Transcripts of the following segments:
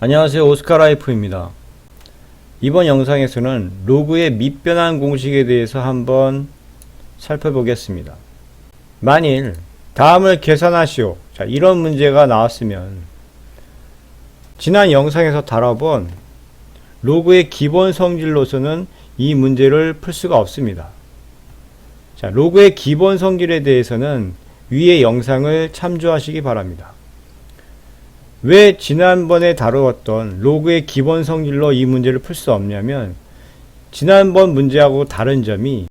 안녕하세요 오스카 라이프입니다. 이번 영상에서는 로그의 밑변환 공식에 대해서 한번 살펴보겠습니다. 만일 다음을 계산하시오. 자, 이런 문제가 나왔으면 지난 영상에서 다뤄본 로그의 기본 성질로서는 이 문제를 풀 수가 없습니다. 자, 로그의 기본 성질에 대해서는 위의 영상을 참조하시기 바랍니다. 왜 지난번에 다루었던 로그의 기본 성질로 이 문제를 풀 수 없냐면 지난번 문제하고 다른 점이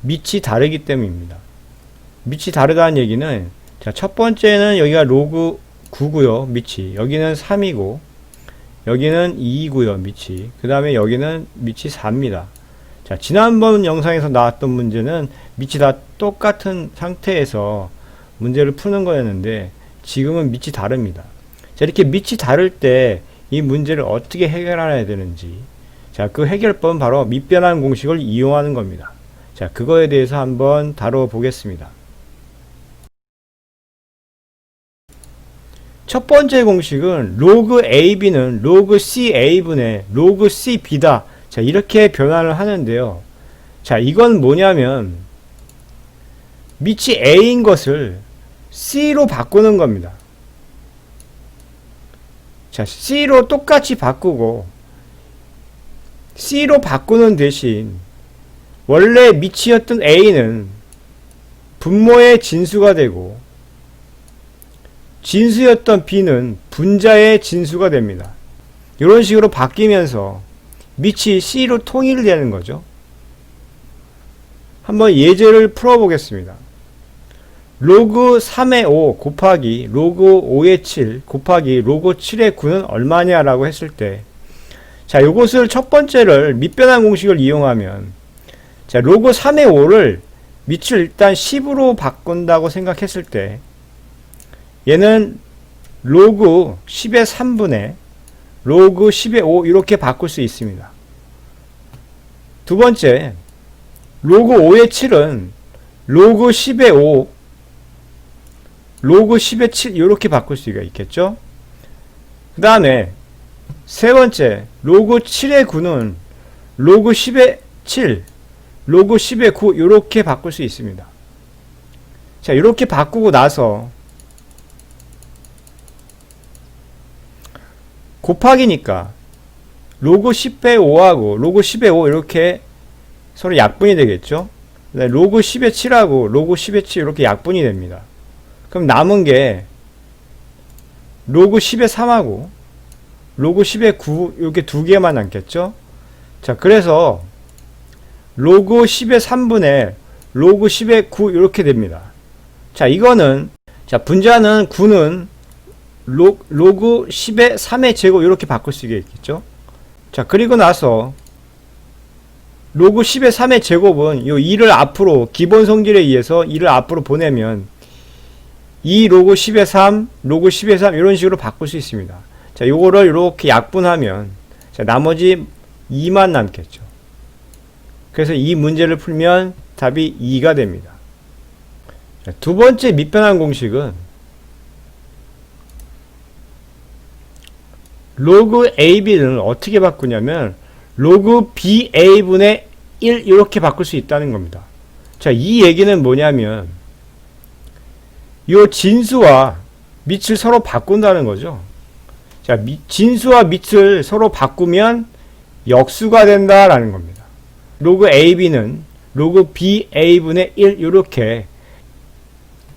밑이 다르기 때문입니다. 밑이 다르다는 얘기는 자, 첫 번째는 여기가 로그 9고요. 밑이. 여기는 3이고 여기는 2이고요. 밑이. 그 다음에 여기는 밑이 4입니다. 자, 지난번 영상에서 나왔던 문제는 밑이 다 똑같은 상태에서 문제를 푸는 거였는데 지금은 밑이 다릅니다. 자, 이렇게 밑이 다를 때 이 문제를 어떻게 해결해야 되는지. 자, 그 해결법은 바로 밑변환 공식을 이용하는 겁니다. 자, 그거에 대해서 한번 다뤄보겠습니다. 첫 번째 공식은 로그 AB는 로그 CA분의 로그 CB다. 자, 이렇게 변환을 하는데요. 자, 이건 뭐냐면 밑이 A인 것을 C로 바꾸는 겁니다. 자, C로 똑같이 바꾸고 C로 바꾸는 대신 원래 밑이었던 A는 분모의 진수가 되고 진수였던 B는 분자의 진수가 됩니다. 이런 식으로 바뀌면서 밑이 C로 통일되는 거죠. 한번 예제를 풀어보겠습니다. 로그 3의 5 곱하기 로그 5의 7 곱하기 로그 7의 9는 얼마냐라고 했을 때, 자, 요것을 첫 번째를 밑변환 공식을 이용하면, 자, 로그 3의 5를 밑을 일단 10으로 바꾼다고 생각했을 때, 얘는 로그 10의 3분의 로그 10의 5 이렇게 바꿀 수 있습니다. 두 번째, 로그 5의 7은 로그 10의 5 로그 10의 7 이렇게 바꿀 수가 있겠죠. 그 다음에 세 번째 로그 7의 9는 로그 10의 7 로그 10의 9 이렇게 바꿀 수 있습니다. 자 이렇게 바꾸고 나서 곱하기니까 로그 10의 5하고 로그 10의 5 이렇게 서로 약분이 되겠죠. 로그 10의 7하고 로그 10의 7 이렇게 약분이 됩니다. 그럼 남은 게 로그 10의 3하고 로그 10의 9 이렇게 두 개만 남겠죠? 자, 그래서 로그 10의 3분의 로그 10의 9 이렇게 됩니다. 자, 이거는 자, 분자는 9는 로, 로그 10의 3의 제곱 이렇게 바꿀 수 있겠죠? 자, 그리고 나서 로그 10의 3의 제곱은 요 2를 앞으로 기본 성질에 의해서 2를 앞으로 보내면 2 로그 10의 3, 로그 10의 3 이런 식으로 바꿀 수 있습니다. 자, 요거를 이렇게 약분하면 자, 나머지 2만 남겠죠. 그래서 이 문제를 풀면 답이 2가 됩니다. 자, 두 번째 밑변환 공식은 로그 AB는 어떻게 바꾸냐면 로그 BA분의 1 이렇게 바꿀 수 있다는 겁니다. 자, 이 얘기는 뭐냐면 요 진수와 밑을 서로 바꾼다는 거죠. 자, 미, 진수와 밑을 서로 바꾸면 역수가 된다라는 겁니다. 로그 AB는 로그 BA분의 1 이렇게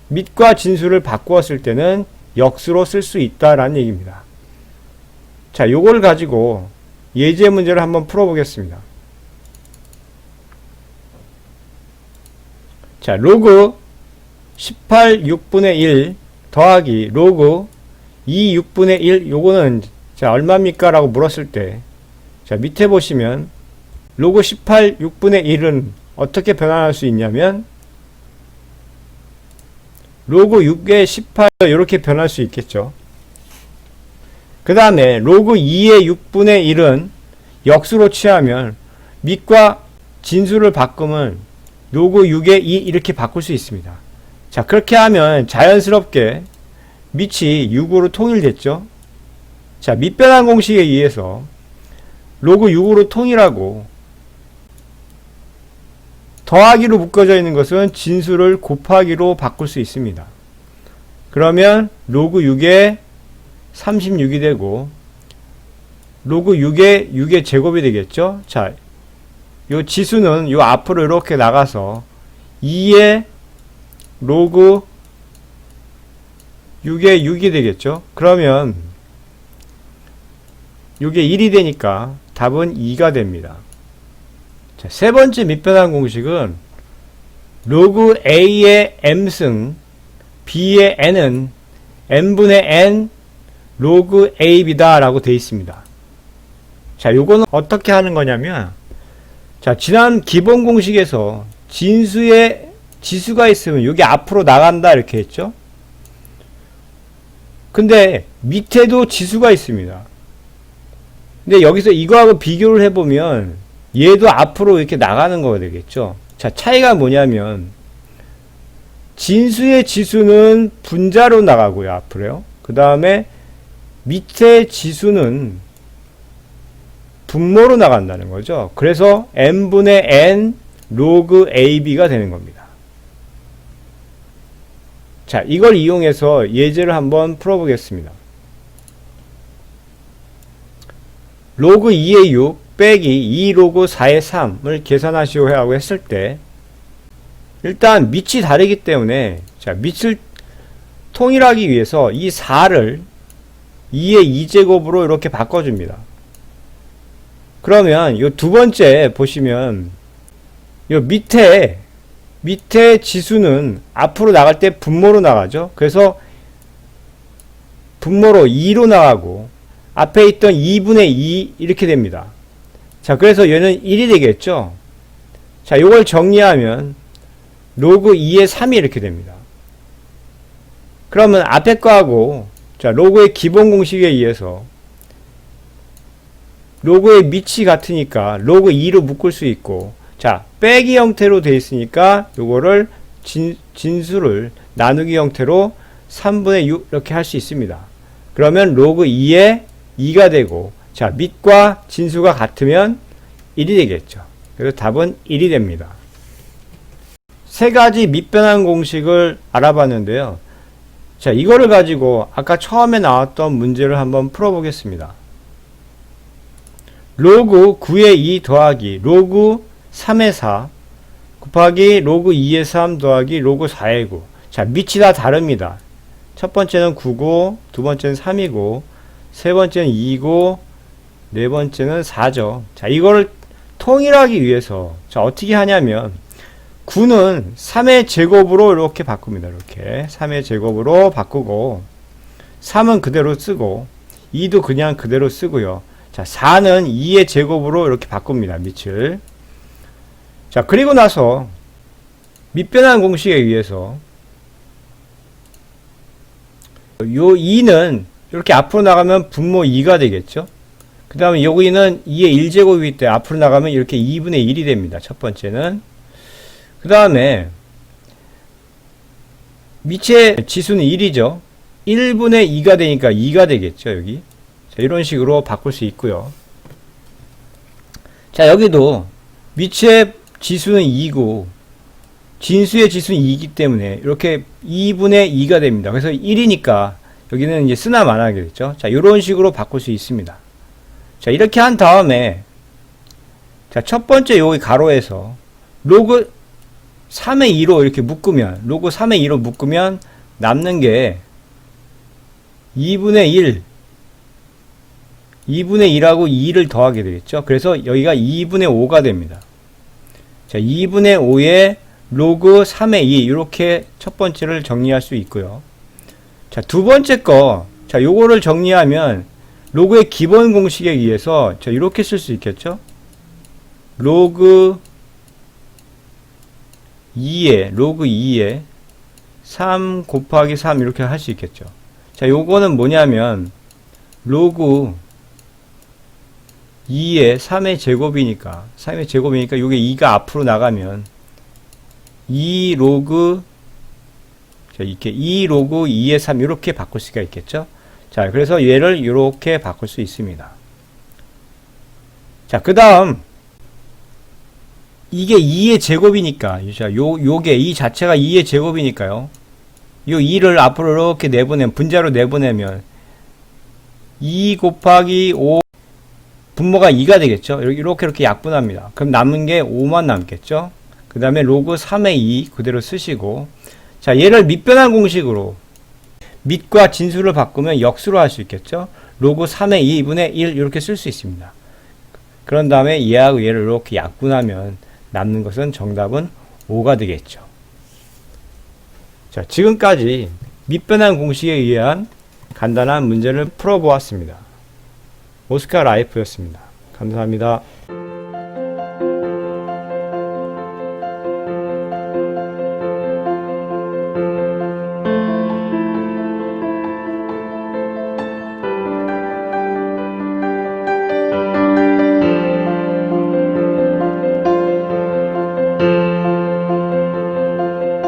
밑과 진수를 바꾸었을 때는 역수로 쓸 수 있다라는 얘기입니다. 자, 요걸 가지고 예제 문제를 한번 풀어보겠습니다. 자, 로그 18 6분의 1 더하기 로그 2 6분의 1 요거는 자 얼마입니까? 라고 물었을 때 자 밑에 보시면 로그 18 6분의 1은 어떻게 변환할 수 있냐면 로그 6의 18 이렇게 변할 수 있겠죠. 그 다음에 로그 2의 6분의 1은 역수로 취하면 밑과 진수를 바꾸면 로그 6의 2 이렇게 바꿀 수 있습니다. 자, 그렇게 하면 자연스럽게 밑이 6으로 통일됐죠? 자, 밑변환 공식에 의해서 로그 6으로 통일하고 더하기로 묶어져 있는 것은 진수를 곱하기로 바꿀 수 있습니다. 그러면 로그 6에 36이 되고 로그 6에 6의 제곱이 되겠죠? 자, 요 지수는 요 앞으로 이렇게 나가서 2의 로그 6에 6이 되겠죠? 그러면 이게 1이 되니까 답은 2가 됩니다. 자, 세 번째 밑변환 공식은 로그 a의 m승 b의 n은 n분의 n 로그 ab다 라고 되어 있습니다. 자, 요거는 어떻게 하는 거냐면 자, 지난 기본 공식에서 진수에 지수가 있으면 여기 앞으로 나간다 이렇게 했죠? 근데 밑에도 지수가 있습니다. 근데 여기서 이거하고 비교를 해보면 얘도 앞으로 이렇게 나가는 거가 되겠죠. 자, 차이가 뭐냐면 진수의 지수는 분자로 나가고요, 앞으로요. 그 다음에 밑에 지수는 분모로 나간다는 거죠. 그래서 n분의 n 로그 ab가 되는 겁니다. 자, 이걸 이용해서 예제를 한번 풀어보겠습니다. 로그 2의 6 빼기 2 로그 4의 3을 계산하시오 하고 했을 때 일단 밑이 다르기 때문에 자 밑을 통일하기 위해서 이 4를 2의 2제곱으로 이렇게 바꿔줍니다. 그러면 이 두 번째 보시면 이 밑에 밑에 지수는 앞으로 나갈 때 분모로 나가죠. 그래서 분모로 2로 나가고 앞에 있던 2분의 2 이렇게 됩니다. 자, 그래서 얘는 1이 되겠죠. 자, 이걸 정리하면 로그 2의 3이 이렇게 됩니다. 그러면 앞에 거하고 자, 로그의 기본 공식에 의해서 로그의 밑이 같으니까 로그 2로 묶을 수 있고 자, 빼기 형태로 되어 있으니까 요거를 진, 진수를 나누기 형태로 3분의 6 이렇게 할 수 있습니다. 그러면 로그 2에 2가 되고 자 밑과 진수가 같으면 1이 되겠죠. 그래서 답은 1이 됩니다. 세 가지 밑변환 공식을 알아봤는데요. 자 이거를 가지고 아까 처음에 나왔던 문제를 한번 풀어보겠습니다. 로그 9의 2 더하기 로그 3의 4 곱하기 로그 2의 3 더하기 로그 4의 9. 자 밑이 다 다릅니다. 첫 번째는 9고 두 번째는 3이고 세 번째는 2고 네 번째는 4죠. 자, 이거를 통일하기 위해서 자, 어떻게 하냐면 9는 3의 제곱으로 이렇게 바꿉니다. 이렇게 3의 제곱으로 바꾸고 3은 그대로 쓰고 2도 그냥 그대로 쓰고요. 자, 4는 2의 제곱으로 이렇게 바꿉니다. 밑을. 자, 그리고 나서 밑변환 공식에 의해서 요 2는 이렇게 앞으로 나가면 분모 2가 되겠죠. 그 다음에 여기는 2의 1제곱이기 때문에 앞으로 나가면 이렇게 2분의 1이 됩니다. 첫 번째는. 그 다음에 밑에 지수는 1이죠. 1분의 2가 되니까 2가 되겠죠. 여기. 자, 이런 식으로 바꿀 수 있고요. 자 여기도 밑에 지수는 2고 진수의 지수는 2이기 때문에 이렇게 2분의 2가 됩니다. 그래서 1이니까 여기는 이제 쓰나 마나게 됐죠. 자, 이런 식으로 바꿀 수 있습니다. 자, 이렇게 한 다음에 자, 첫 번째 여기 가로에서 로그 3의 2로 이렇게 묶으면 로그 3의 2로 묶으면 남는 게 2분의 1 2분의 1하고 2를 더하게 되겠죠. 그래서 여기가 2분의 5가 됩니다. 자, 2분의 5에 로그 3의 2 이렇게 첫 번째를 정리할 수 있고요. 자, 두 번째 거. 자, 요거를 정리하면 로그의 기본 공식에 의해서 자, 이렇게 쓸 수 있겠죠? 로그 2에 로그 2에 3 곱하기 3 이렇게 할 수 있겠죠. 자, 요거는 뭐냐면 로그 2에 3의 제곱이니까 3의 제곱이니까 요게 2가 앞으로 나가면 2 로그 자, 이렇게 2 로그 2의 3 이렇게 바꿀 수가 있겠죠. 자, 그래서 얘를 이렇게 바꿀 수 있습니다. 자, 그 다음, 이게 2의 제곱이니까, 자, 요, 요게, 이 자체가 2의 제곱이니까요. 요 2를 앞으로 이렇게 내보내면, 분자로 내보내면, 2 곱하기 5, 분모가 2가 되겠죠? 이렇게, 이렇게, 약분합니다. 그럼 남은 게 5만 남겠죠? 그 다음에 로그 3의 2 그대로 쓰시고, 자, 얘를 밑변환 공식으로, 밑과 진수를 바꾸면 역수로 할 수 있겠죠? 로그 3의 2분의 1 이렇게 쓸 수 있습니다. 그런 다음에 얘하고 얘를 이렇게 약분하면 남는 것은 정답은 5가 되겠죠. 자, 지금까지 밑변환 공식에 의한 간단한 문제를 풀어보았습니다. 오스카 라이프였습니다. 감사합니다.